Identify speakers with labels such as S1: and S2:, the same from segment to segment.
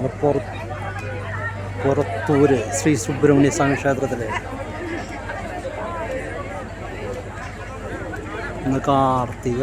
S1: അത് പുറ പുറത്തൂര് ശ്രീ സുബ്രഹ്മണ്യ സ്വാമി ക്ഷേത്രത്തിലെ. ഇന്ന് കാർത്തിക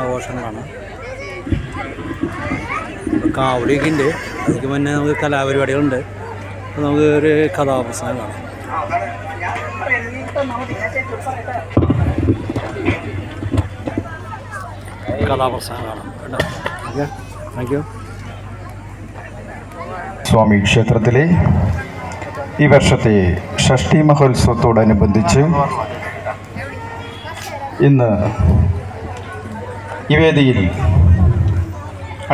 S1: ആഘോഷങ്ങളാണ്. കാവടിയൊക്കെ ഉണ്ട് അതിന് മുന്നേ നമുക്ക് കലാപരിപാടികളുണ്ട്. നമുക്ക് ഒരു കഥാപ്രസംഗം കാണാം. കഥാപ്രസംഗം കാണാം. കേട്ടോ. Thank you.
S2: സ്വാമി ക്ഷേത്രത്തിലെ ഈ വർഷത്തെ ഷഷ്ടി മഹോത്സവത്തോടനുബന്ധിച്ച് ഇന്ന് ഈ വേദിയിൽ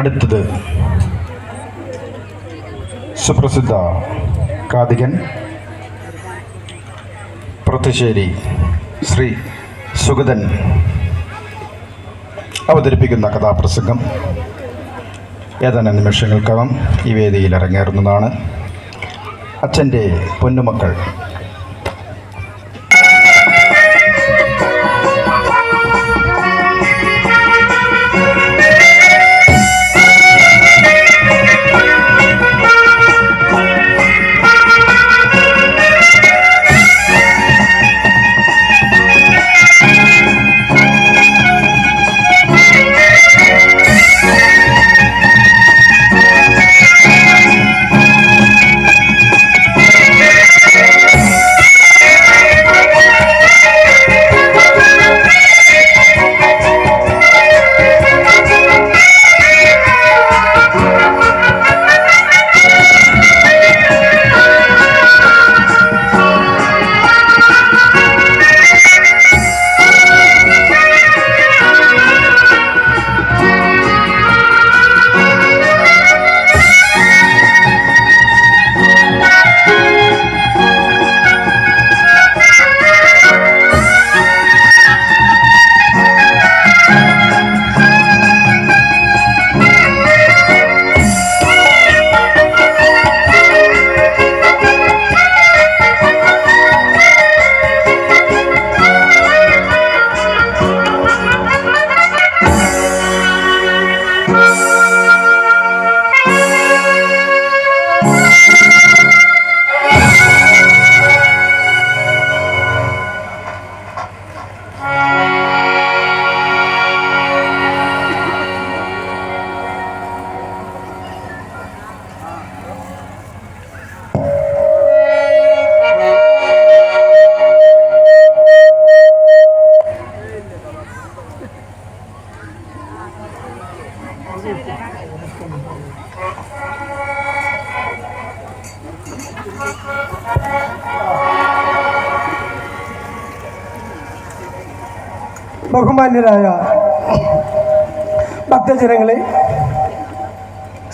S2: അടുത്തത് സുപ്രസിദ്ധ കാതികൻ പ്രത്യശ്ശേരി ശ്രീ സുഗതൻ അവതരിപ്പിക്കുന്ന കഥാപ്രസംഗം. ഏതാനും നിമിഷങ്ങൾക്കകം ഈ വേദിയിൽ ഇറങ്ങേറുന്നതാണ് അച്ഛന്റെ പൊന്നുമക്കൾ
S3: ബഹുമാന്യരായ ഭക്തജനങ്ങളെ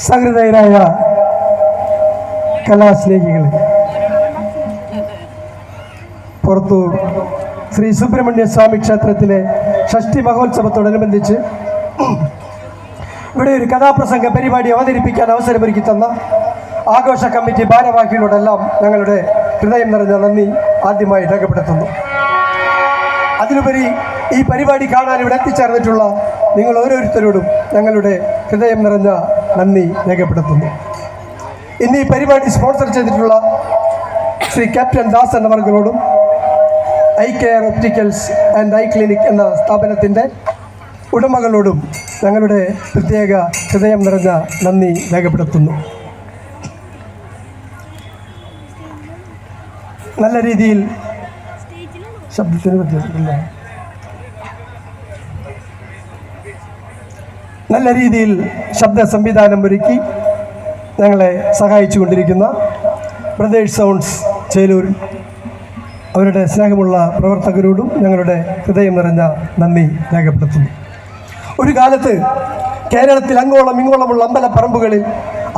S3: സഹൃദയരായ കലാസ്നേഹികളെ പുറത്തു ശ്രീ സുബ്രഹ്മണ്യ സ്വാമി ക്ഷേത്രത്തിലെ ഷഷ്ടി മഹോത്സവത്തോടനുബന്ധിച്ച് ഇവിടെ ഒരു കഥാപ്രസംഗ പരിപാടി അവതരിപ്പിക്കാൻ അവസരമൊരുക്കി തന്ന ആഘോഷ കമ്മിറ്റി ഭാരവാഹികളോടെല്ലാം ഞങ്ങളുടെ ഹൃദയം നിറഞ്ഞ നന്ദി ആദ്യമായി രേഖപ്പെടുത്തുന്നു. അതിലുപരി ഈ പരിപാടി കാണാൻ ഇവിടെ എത്തിച്ചേർന്നിട്ടുള്ള നിങ്ങൾ ഓരോരുത്തരോടും ഞങ്ങളുടെ ഹൃദയം നിറഞ്ഞ നന്ദി രേഖപ്പെടുത്തുന്നു. ഇന്ന് ഈ പരിപാടി സ്പോൺസർ ചെയ്തിട്ടുള്ള Shri captain Das എന്നവർകളോടും eye care opticals and eye clinic എന്ന സ്ഥാപനത്തിന്റെ ഉടമകളോടും ഞങ്ങളുടെ പ്രത്യേക ഹൃദയം നിറഞ്ഞ നന്ദി രേഖപ്പെടുത്തുന്നു. നല്ല രീതിയിൽ ശബ്ദത്തിന് നല്ല രീതിയിൽ ശബ്ദ സംവിധാനം ഒരുക്കി ഞങ്ങളെ സഹായിച്ചു കൊണ്ടിരിക്കുന്ന ബ്രദേഴ്സ് സൗണ്ട്സ് ചേലൂർ. അവരുടെ സ്നേഹമുള്ള പ്രവർത്തകരോടും ഞങ്ങളുടെ ഹൃദയം നിറഞ്ഞ നന്ദി രേഖപ്പെടുത്തുന്നു. ഒരു കാലത്ത് കേരളത്തിൽ അങ്ങോളം ഇങ്ങോളമുള്ള അമ്പലപ്പറമ്പുകളിൽ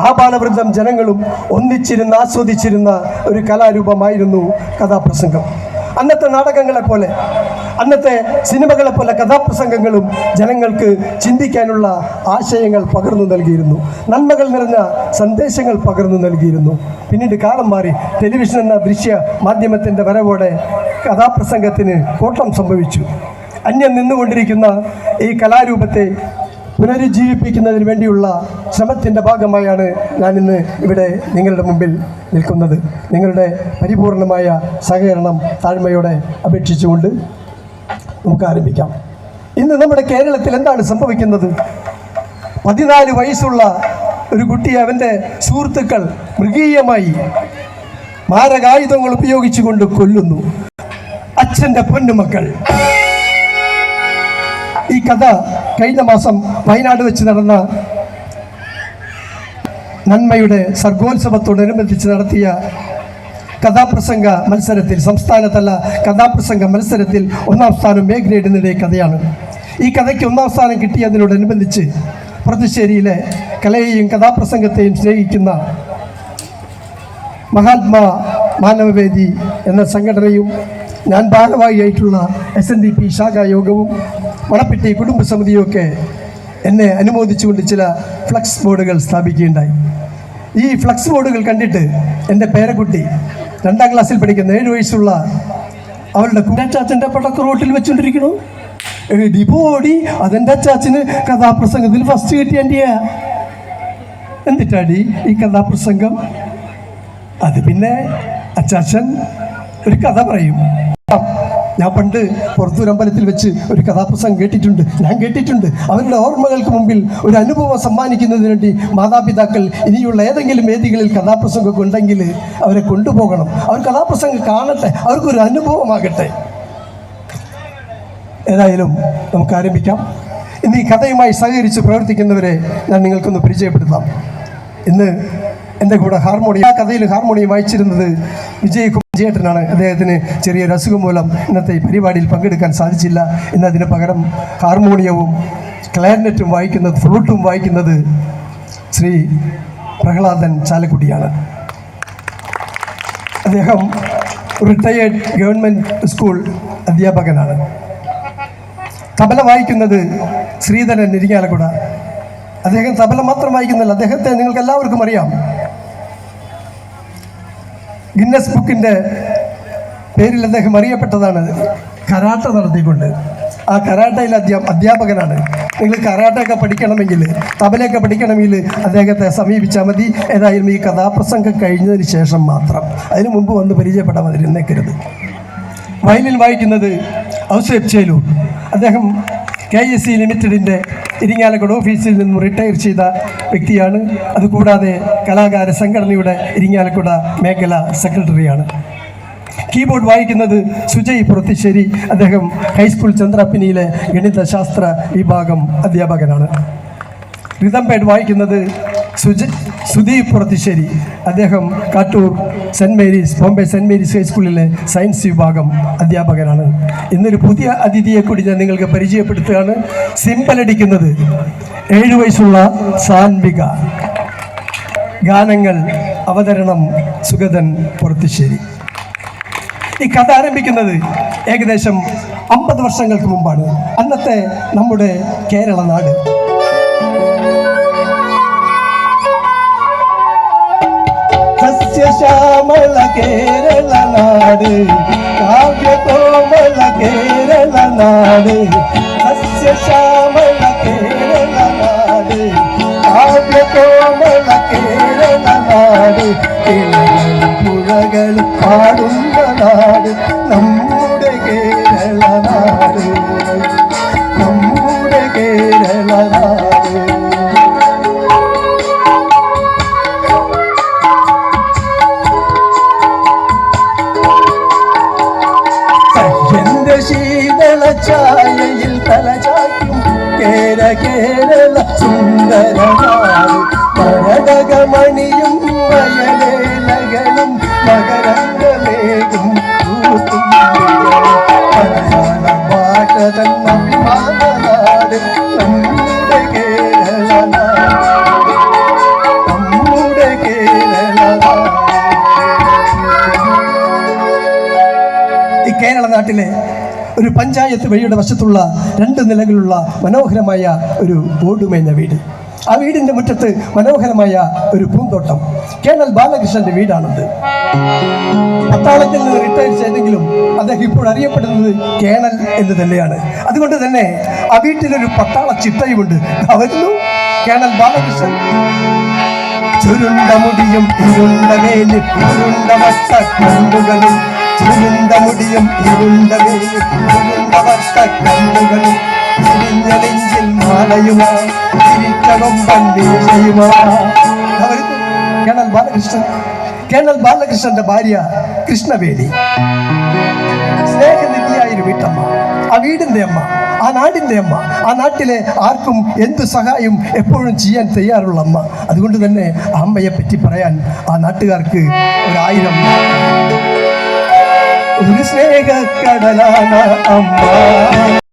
S3: ആപാലവൃന്ദം ജനങ്ങളും ഒന്നിച്ചിരുന്ന് ആസ്വദിച്ചിരുന്ന ഒരു കലാരൂപമായിരുന്നു കഥാപ്രസംഗം. അന്നത്തെ നാടകങ്ങളെ പോലെ അന്നത്തെ സിനിമകളെ പോലെ കഥാപ്രസംഗങ്ങളും ജനങ്ങൾക്ക് ചിന്തിക്കാനുള്ള ആശയങ്ങൾ പകർന്നു നൽകിയിരുന്നു. നന്മകൾ നിറഞ്ഞ സന്ദേശങ്ങൾ പകർന്നു നൽകിയിരുന്നു. പിന്നീട് കാലം മാറി ടെലിവിഷൻ എന്ന ദൃശ്യ മാധ്യമത്തിന്റെ വരവോടെ കഥാപ്രസംഗത്തിന് കോട്ടം സംഭവിച്ചു. അന്യം നിന്നുകൊണ്ടിരിക്കുന്ന ഈ കലാരൂപത്തെ പുനരുജ്ജീവിപ്പിക്കുന്നതിന് വേണ്ടിയുള്ള ശ്രമത്തിന്റെ ഭാഗമായാണ് ഇന്ന് ഇവിടെ നിങ്ങളുടെ മുമ്പിൽ നിൽക്കുന്നത്. നിങ്ങളുടെ പരിപൂർണമായ സഹകരണം താഴ്മയോടെ അപേക്ഷിച്ചുകൊണ്ട് നമുക്ക് ആരംഭിക്കാം. ഇന്ന് നമ്മുടെ കേരളത്തിൽ എന്താണ് സംഭവിക്കുന്നത്? പതിനാല് വയസ്സുള്ള ഒരു കുട്ടി അവന്റെ സുഹൃത്തുക്കൾ മൃഗീയമായി മാരകായുധങ്ങൾ ഉപയോഗിച്ചുകൊണ്ട് കൊല്ലുന്നു. അച്ഛന്റെ പൊന്നുമക്കൾ. ഈ കഥ കഴിഞ്ഞ മാസം വയനാട് വെച്ച് നടന്ന നന്മയുടെ സർഗോത്സവത്തോടനുബന്ധിച്ച് നടത്തിയ കഥാപ്രസംഗ മത്സരത്തിൽ സംസ്ഥാനതല കഥാപ്രസംഗ മത്സരത്തിൽ ഒന്നാം സ്ഥാനം എ ഗ്രേഡ് നേടിയ കഥയാണ്. ഈ കഥയ്ക്ക് ഒന്നാം സ്ഥാനം കിട്ടിയതിനോടനുബന്ധിച്ച് പ്രതിശ്ശേരിയിലെ കലയെയും കഥാപ്രസംഗത്തെയും സ്നേഹിക്കുന്ന മഹാത്മാ മാനവവേദി എന്ന സംഘടനയും ഞാൻ ഭാരവാഹിയായിട്ടുള്ള എസ് എൻ ഡി പി ശാഖായോഗവും മണപ്പെട്ടി കുടുംബസമിതിയൊക്കെ എന്നെ അനുമോദിച്ചുകൊണ്ട് ചില ഫ്ലക്സ് ബോർഡുകൾ സ്ഥാപിക്കുകയുണ്ടായി. ഈ ഫ്ലക്സ് ബോർഡുകൾ കണ്ടിട്ട് എന്റെ പേരക്കുട്ടി രണ്ടാം ക്ലാസ്സിൽ പഠിക്കുന്ന ഏഴ് വയസ്സുള്ള അവളുടെ കുഞ്ഞാച്ചാച്ചന്റെ പടക്ക് റോട്ടിൽ വെച്ചുകൊണ്ടിരിക്കണു എഴുതി പോടി അതെന്റെ അച്ചാച്ചന് കഥാപ്രസംഗത്തിൽ ഫസ്റ്റ് കിട്ടിയ എന്നിട്ടാടി ഈ കഥാപ്രസംഗം? അത് പിന്നെ അച്ചാച്ചൻ ഒരു കഥ പറയും. ഞാൻ പണ്ട് പുറത്തൂരമ്പലത്തിൽ വെച്ച് ഒരു കഥാപ്രസംഗം കേട്ടിട്ടുണ്ട്. ഞാൻ കേട്ടിട്ടുണ്ട്. അവരുടെ ഓർമ്മകൾക്ക് മുമ്പിൽ ഒരു അനുഭവം സമ്മാനിക്കുന്നതിന് വേണ്ടി മാതാപിതാക്കൾ ഇനിയുള്ള ഏതെങ്കിലും വേദികളിൽ കഥാപ്രസംഗമൊക്കെ ഉണ്ടെങ്കിൽ അവരെ കൊണ്ടുപോകണം. അവർ കഥാപ്രസംഗം കാണട്ടെ. അവർക്കൊരു അനുഭവമാകട്ടെ. ഏതായാലും നമുക്ക് ആരംഭിക്കാം. ഇന്ന് ഈ കഥയുമായി സഹകരിച്ച് പ്രവർത്തിക്കുന്നവരെ ഞാൻ നിങ്ങൾക്കൊന്ന് പരിചയപ്പെടുത്താം. ഇന്ന് എന്റെ കൂടെ ഹാർമോണിയം ആ കഥയിൽ ഹാർമോണിയം വായിച്ചിരുന്നത് വിജയ് കുമാർ അദ്ദേഹത്തിന് ചെറിയൊരു അസുഖം മൂലം ഇന്നത്തെ ഈ പരിപാടിയിൽ പങ്കെടുക്കാൻ സാധിച്ചില്ല. എന്നതിന് പകരം ഹാർമോണിയവും ക്ലാരിനെറ്റും വായിക്കുന്നത് ഫ്ലൂട്ടും വായിക്കുന്നത് ശ്രീ പ്രഹ്ലാദൻ ചാലക്കുടിയാണ്. അദ്ദേഹം റിട്ടയേർഡ് ഗവൺമെന്റ് സ്കൂൾ അധ്യാപകനാണ്. തബല വായിക്കുന്നത് ശ്രീധരൻ ഇരിങ്ങാലക്കുട അദ്ദേഹം തബല മാത്രം വായിക്കുന്നില്ല. അദ്ദേഹത്തെ നിങ്ങൾക്ക് എല്ലാവർക്കും അറിയാം. ഗിന്നസ് ബുക്കിന്റെ പേരിൽ അദ്ദേഹം അറിയപ്പെട്ടതാണ്. കരാട്ട നടത്തിക്കൊണ്ട്. ആ കരാട്ടയിൽ അധ്യാ അധ്യാപകനാണ്. നിങ്ങൾ കരാട്ടയൊക്കെ പഠിക്കണമെങ്കിൽ തബലയൊക്കെ പഠിക്കണമെങ്കിൽ അദ്ദേഹത്തെ സമീപിച്ചാൽ മതി. ഏതായാലും ഈ കഥാപ്രസംഗം കഴിഞ്ഞതിന് ശേഷം മാത്രം. അതിനു മുമ്പ് വന്ന് പരിചയപ്പെടാൻ മതി എന്നേക്കരുത് വയലിൻ വായിക്കുന്നത് ഔസേബ് ചേലൂർ. അദ്ദേഹം കെ എസ് സി ലിമിറ്റഡിന്റെ ഇരിങ്ങാലക്കുട ഓഫീസിൽ നിന്നും റിട്ടയർ ചെയ്ത വ്യക്തിയാണ്. അതുകൂടാതെ കലാകാര സംഘടനയുടെ ഇരിങ്ങാലക്കുട മേഖല സെക്രട്ടറിയാണ്. കീബോർഡ് വായിക്കുന്നത് സുജയ് പുറത്തിശ്ശേരി. അദ്ദേഹം ഹൈസ്കൂൾ ചന്ദ്രപ്പിനിയിലെ ഗണിതശാസ്ത്ര വിഭാഗം അധ്യാപകനാണ്. റിതം പേഡ് വായിക്കുന്നത് സുജ സുദീപ് പുറത്തിശ്ശേരി. അദ്ദേഹം Kattoor Saint Mary's Bombay Saint Mary's ഹൈസ്കൂളിലെ സയൻസ് വിഭാഗം അധ്യാപകനാണ്. ഇന്നൊരു പുതിയ അതിഥിയെ കൂടി ഞാൻ നിങ്ങൾക്ക് പരിചയപ്പെടുത്തുകയാണ്. സിമ്പലടിക്കുന്നത് ഏഴു വയസ്സുള്ള സാൻവിക. ഗാനങ്ങൾ അവതരണം സുഗതൻ പുറത്തിശ്ശേരി. ഈ കഥ ആരംഭിക്കുന്നത് ഏകദേശം അമ്പത് വർഷങ്ങൾക്ക് മുമ്പാണ്. അന്നത്തെ നമ്മുടെ കേരള നാട്. സസ്യശ്യാമള കേരള നാട് കാവ്യകോമള കേരള നാട് സസ്യശ്യാമള ഒരു പഞ്ചായത്ത് വഴിയുടെ വശത്തുള്ള രണ്ട് നിലകളുള്ള മനോഹരമായ ഒരു ഓടുമേഞ്ഞ വീട്. ആ വീടിന്റെ മുറ്റത്ത് മനോഹരമായ ഒരു പൂന്തോട്ടം. കേണൽ ബാലകൃഷ്ണന്റെ വീടാണത്. പട്ടാളത്തിൽ നിന്ന് റിട്ടയർ ചെയ്തെങ്കിലും അദ്ദേഹം ഇപ്പോൾ അറിയപ്പെടുന്നത് കേണൽ എന്ന് തന്നെയാണ്. അതുകൊണ്ട് തന്നെ ആ വീട്ടിലൊരു പട്ടാള ചിട്ടയുമുണ്ട്. അവരുന്നു വരുന്നു. കേണൽ ബാലകൃഷ്ണൻ. ചുരുണ്ട മുടിയും ചുരുണ്ട മേലും ചുരുണ്ട കണ്ണുകളും മുടിയും ഇരുണ്ട കേണൽ ബാലകൃഷ്ണൻ കേണൽ ബാലകൃഷ്ണന്റെ ഭാര്യ കൃഷ്ണവേലി സ്നേഹനിധിയായൊരു വീട്ടമ്മ. ആ വീടിന്റെ അമ്മ ആ നാടിന്റെ അമ്മ ആ നാട്ടിലെ ആർക്കും എന്ത് സഹായം എപ്പോഴും ചെയ്യാൻ തയ്യാറുള്ള അമ്മ. അതുകൊണ്ട് തന്നെ ആ അമ്മയെ പറ്റി പറയാൻ ആ നാട്ടുകാർക്ക് ഒരായിരം ഒരു സ്നേഹക്കടലാണ് അമ്മ